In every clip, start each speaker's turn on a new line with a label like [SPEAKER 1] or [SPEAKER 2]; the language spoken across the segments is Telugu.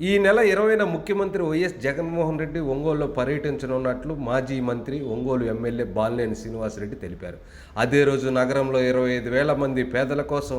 [SPEAKER 1] ఈ నెల ఇరవైన ముఖ్యమంత్రి వైఎస్ జగన్మోహన్ రెడ్డి ఒంగోలులో పర్యటించనున్నట్లు మాజీ మంత్రి ఒంగోలు ఎమ్మెల్యే బాలినేని శ్రీనివాసరెడ్డి తెలిపారు. అదే రోజు నగరంలో ఇరవై ఐదు వేల మంది పేదల కోసం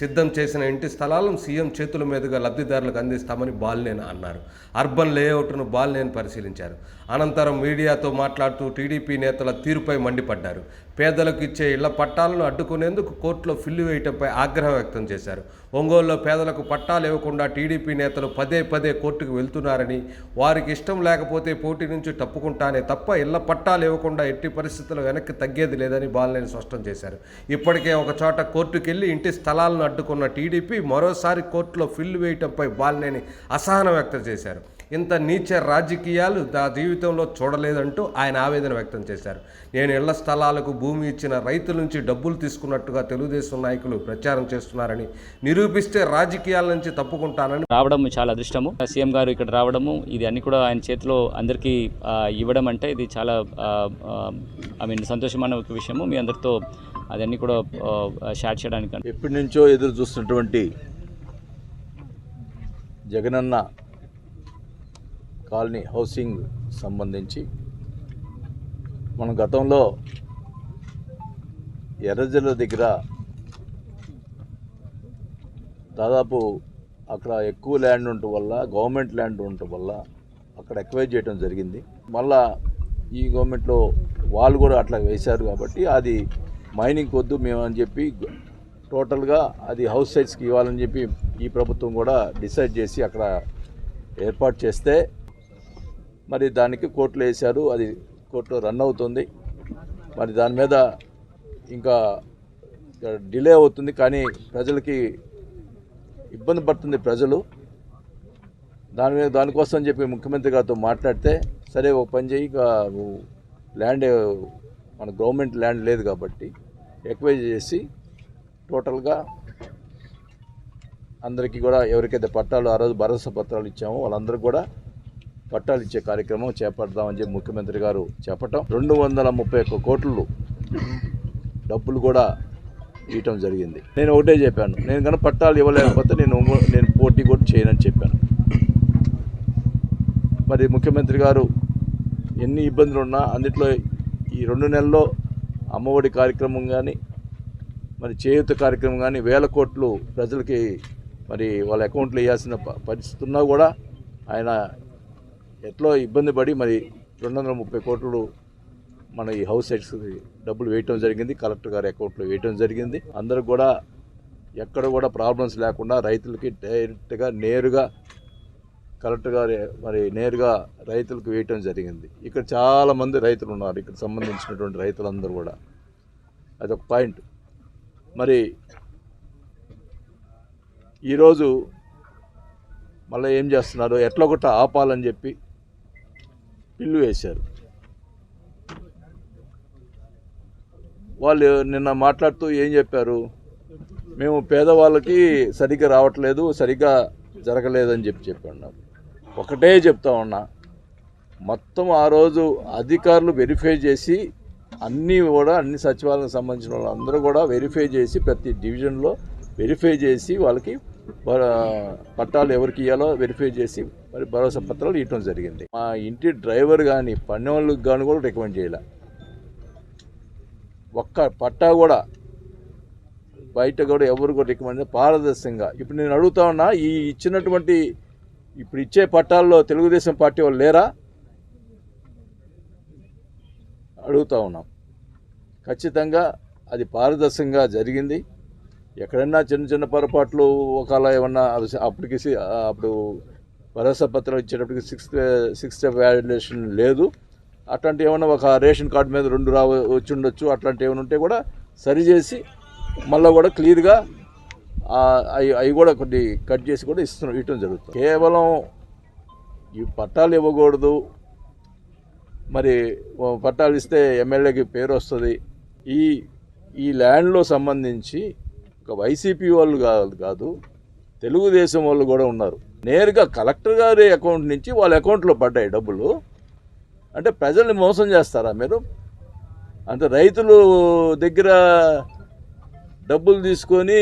[SPEAKER 1] సిద్ధం చేసిన ఇంటి స్థలాలను సీఎం చేతుల మీదుగా లబ్ధిదారులకు అందిస్తామని బాలినేని అన్నారు. అర్బన్ లేఅవుట్ను బాలినేని పరిశీలించారు. అనంతరం మీడియాతో మాట్లాడుతూ టీడీపీ నేతల తీరుపై మండిపడ్డారు. పేదలకు ఇచ్చే ఇళ్ళ పట్టాలను అడ్డుకునేందుకు కోర్టులో ఫిల్లు వేయటంపై ఆగ్రహం వ్యక్తం చేశారు. ఒంగోలులో పేదలకు పట్టాలు ఇవ్వకుండా టీడీపీ నేతలు పదే పదే కోర్టుకు వెళ్తున్నారని వారికి ఇష్టం లేకపోతే పోటీ నుంచి తప్పుకుంటానే తప్ప ఇళ్ళ పట్టాలు ఇవ్వకుండా ఎట్టి పరిస్థితుల్లో వెనక్కి తగ్గేది లేదని బాలనేని స్పష్టం చేశారు. ఇప్పటికే ఒక చోట కోర్టుకెళ్ళి ఇంటి స్థలాలను అడ్డుకున్న టీడీపీ మరోసారి కోర్టులో ఫిల్లు వేయటంపై బాలనేని అసహనం వ్యక్తం చేశారు. ఇంత నీచ రాజకీయాలు నా జీవితంలో చూడలేదంటూ ఆయన ఆవేదన వ్యక్తం చేశారు. నేను ఇళ్ళ స్థలాలకు భూమి ఇచ్చిన రైతుల నుంచి డబ్బులు తీసుకున్నట్టుగా తెలుగుదేశం నాయకులు ప్రచారం చేస్తున్నారని నిరూపిస్తే రాజకీయాల నుంచి తప్పుకుంటానని
[SPEAKER 2] రావడం చాలా అదృష్టము. సీఎం గారు ఇక్కడ రావడము ఇది అన్ని కూడా ఆయన చేతిలో అందరికీ ఇవ్వడం అంటే ఇది చాలా ఐ మీన్ సంతోషమైన ఒక విషయము. మీ అందరితో అదన్నీ కూడా షేర్ చేయడానికి
[SPEAKER 3] ఎప్పటి నుంచో ఎదురు చూస్తున్నటువంటి జగనన్న కాలనీ హౌసింగ్ సంబంధించి మనం గతంలో ఎర్రజల్ల దగ్గర దాదాపు అక్కడ ఎక్కువ ల్యాండ్ ఉండటం వల్ల గవర్నమెంట్ ల్యాండ్ ఉండటం వల్ల అక్కడ ఎక్వైర్ చేయడం జరిగింది. మళ్ళా ఈ గవర్నమెంట్లో వాళ్ళు కూడా అట్లా వేశారు కాబట్టి అది మైనింగ్ వద్దు మేము అని చెప్పి టోటల్గా అది హౌస్ సైట్స్కి ఇవ్వాలని చెప్పి ఈ ప్రభుత్వం కూడా డిసైడ్ చేసి అక్కడ ఏర్పాటు చేస్తే మరి దానికి కోర్టులో వేశారు అది కోర్టులో రన్ అవుతుంది. మరి దాని మీద ఇంకా డిలే అవుతుంది కానీ ప్రజలకి ఇబ్బంది పడుతుంది ప్రజలు. దాని మీద దానికోసం చెప్పి ముఖ్యమంత్రి గారితో మాట్లాడితే సరే ఒక పని చేయి ఇక ల్యాండ్ మన గవర్నమెంట్ ల్యాండ్ లేదు కాబట్టి ఎక్వైజ్ చేసి టోటల్గా అందరికీ కూడా ఎవరికైతే పట్టాలు ఆ రోజు భరోసా పత్రాలు ఇచ్చామో వాళ్ళందరికీ కూడా పట్టాలు ఇచ్చే కార్యక్రమం చేపడదామని చెప్పి ముఖ్యమంత్రి గారు చెప్పటం రెండు వందల ముప్పై ఒక్క కోట్లు డబ్బులు కూడా ఇవ్వటం జరిగింది. నేను ఒకటే చెప్పాను. నేను కనుక పట్టాలు ఇవ్వలేకపోతే నేను నేను పోటీ కూడా చేయనని చెప్పాను. మరి ముఖ్యమంత్రి గారు ఎన్ని ఇబ్బందులు ఉన్నా అందుట్లో ఈ రెండు నెలల్లో అమ్మఒడి కార్యక్రమం కానీ మరి చేయూత కార్యక్రమం కానీ వేల కోట్లు ప్రజలకి మరి వాళ్ళ అకౌంట్లో వేయాల్సిన ప- పరిస్థితి ఉన్నా కూడా ఆయన ఎట్లో ఇబ్బంది పడి మరి రెండు వందల ముప్పై కోట్లు మన ఈ హౌస్ సైట్స్ డబ్బులు వేయటం జరిగింది. కలెక్టర్ గారి అకౌంట్లో వేయటం జరిగింది. అందరూ కూడా ఎక్కడ కూడా ప్రాబ్లమ్స్ లేకుండా రైతులకి డైరెక్ట్గా నేరుగా కలెక్టర్ గారి మరి నేరుగా రైతులకు వేయటం జరిగింది. ఇక్కడ చాలామంది రైతులు ఉన్నారు. ఇక్కడ సంబంధించినటువంటి రైతులందరూ కూడా. అదొక పాయింట్. మరి ఈరోజు మళ్ళీ ఏం చేస్తున్నారు? ఎట్లా ఒకట ఆపాలని చెప్పి పిల్లు వేశారు. వాళ్ళు నిన్న మాట్లాడుతూ ఏం చెప్పారు? మేము పేదవాళ్ళకి సరిగ్గా రావట్లేదు సరిగ్గా జరగలేదని చెప్పి చెప్పాను ఒకటే చెప్తా ఉన్నా మొత్తం ఆ రోజు అధికారులు వెరిఫై చేసి అన్నీ కూడా అన్ని సచివాలయం సంబంధించిన వాళ్ళందరూ కూడా వెరిఫై చేసి ప్రతి డివిజన్లో వెరిఫై చేసి వాళ్ళకి పట్టాలు ఎవరికి ఇవ్వాలో వెరిఫై చేసి మరి భరోసా పత్రాలు ఇవ్వడం జరిగింది. మా ఇంటి డ్రైవర్ కానీ పని వాళ్ళకి కానీ కూడా రికమెండ్ చేయలే. ఒక్క పట్టా కూడా బయట కూడా ఎవరు కూడా రికమెండ్ పారదర్శకంగా. ఇప్పుడు నేను అడుగుతా ఉన్నా ఈ ఇచ్చినటువంటి ఇప్పుడు ఇచ్చే పట్టాల్లో తెలుగుదేశం పార్టీ వాళ్ళు లేరా? అడుగుతా ఉన్నాం. ఖచ్చితంగా అది పారదర్శకంగా జరిగింది. ఎక్కడన్నా చిన్న చిన్న పొరపాట్లు ఒకవేళ ఏమన్నా అప్పటికి అప్పుడు భరోసా పత్రాలు ఇచ్చేటప్పటికి సిక్స్త్ సిక్స్త్ వ్యాలిడేషన్ లేదు. అట్లాంటి ఏమైనా ఒక రేషన్ కార్డు మీద రెండు రా వచ్చి ఉండొచ్చు. అట్లాంటి ఏమైనా ఉంటే కూడా సరిచేసి మళ్ళీ కూడా క్లియర్గా అవి అవి కూడా కొన్ని కట్ చేసి కూడా ఇస్తున్నాం ఇవ్వటం జరుగుతుంది. కేవలం ఈ పట్టాలు ఇవ్వకూడదు. మరి పట్టాలు ఇస్తే ఎమ్మెల్యేకి పేరు వస్తుంది. ఈ ఈ ల్యాండ్లో సంబంధించి ఒక వైసీపీ వాళ్ళు కాదు కాదు తెలుగుదేశం వాళ్ళు కూడా ఉన్నారు. నేరుగా కలెక్టర్ గారి అకౌంట్ నుంచి వాళ్ళ అకౌంట్లో పడ్డాయి డబ్బులు. అంటే ప్రజల్ని మోసం చేస్తారా మీరు? అంటే రైతులు దగ్గర డబ్బులు తీసుకొని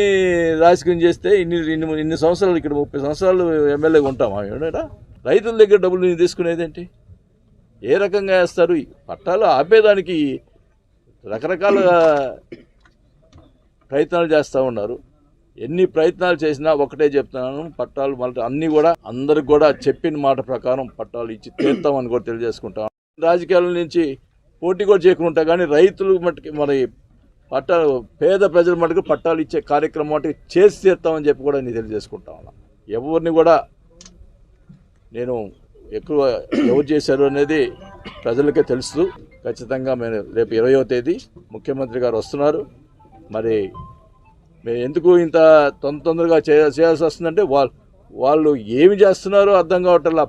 [SPEAKER 3] రాజకీయం చేస్తే ఇన్ని ఇన్ని ఇన్ని సంవత్సరాలు ఇక్కడ ముప్పై సంవత్సరాలు ఎమ్మెల్యేగా ఉంటామా? ఏడా రైతుల దగ్గర డబ్బులు నేను తీసుకునేదేంటి ఏ రకంగా వేస్తారు? పట్టాలు ఆపేదానికి రకరకాల ప్రయత్నాలు చేస్తూ ఉన్నారు. ఎన్ని ప్రయత్నాలు చేసినా ఒకటే చెప్తున్నాను పట్టాలు మళ్ళీ అన్నీ కూడా అందరికి కూడా చెప్పిన మాట ప్రకారం పట్టాలు ఇచ్చి తీర్తామని కూడా తెలియజేసుకుంటాం. రాజకీయాల నుంచి పోటీ కూడా చేయకుండా కానీ రైతులు మటుకి మరి పట్టాలు పేద ప్రజల మటుకు పట్టాలు ఇచ్చే కార్యక్రమం మటుకు చేసి తీర్తామని చెప్పి కూడా నేను తెలియజేసుకుంటా ఉన్నా. ఎవరిని కూడా నేను ఎక్కువ ఎవరు చేశారు అనేది ప్రజలకే తెలుసు ఖచ్చితంగా మేము రేపు ఇరవయో తేదీ ముఖ్యమంత్రి గారు వస్తున్నారు. మరి ఎందుకు ఇంత తొందర తొందరగా చేయ చేయాల్సి వస్తుందంటే వాళ్ళు వాళ్ళు ఏమి చేస్తున్నారో అర్థం కావట్లా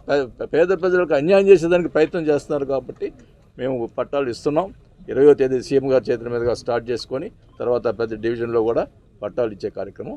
[SPEAKER 3] పేద ప్రజలకు అన్యాయం చేసేదానికి ప్రయత్నం చేస్తున్నారు కాబట్టి మేము పట్టాలు ఇస్తున్నాం. ఇరవయో తేదీ సీఎం గారి చేతుల మీదుగా స్టార్ట్ చేసుకొని తర్వాత పెద్ద డివిజన్లో కూడా పట్టాలు ఇచ్చే కార్యక్రమం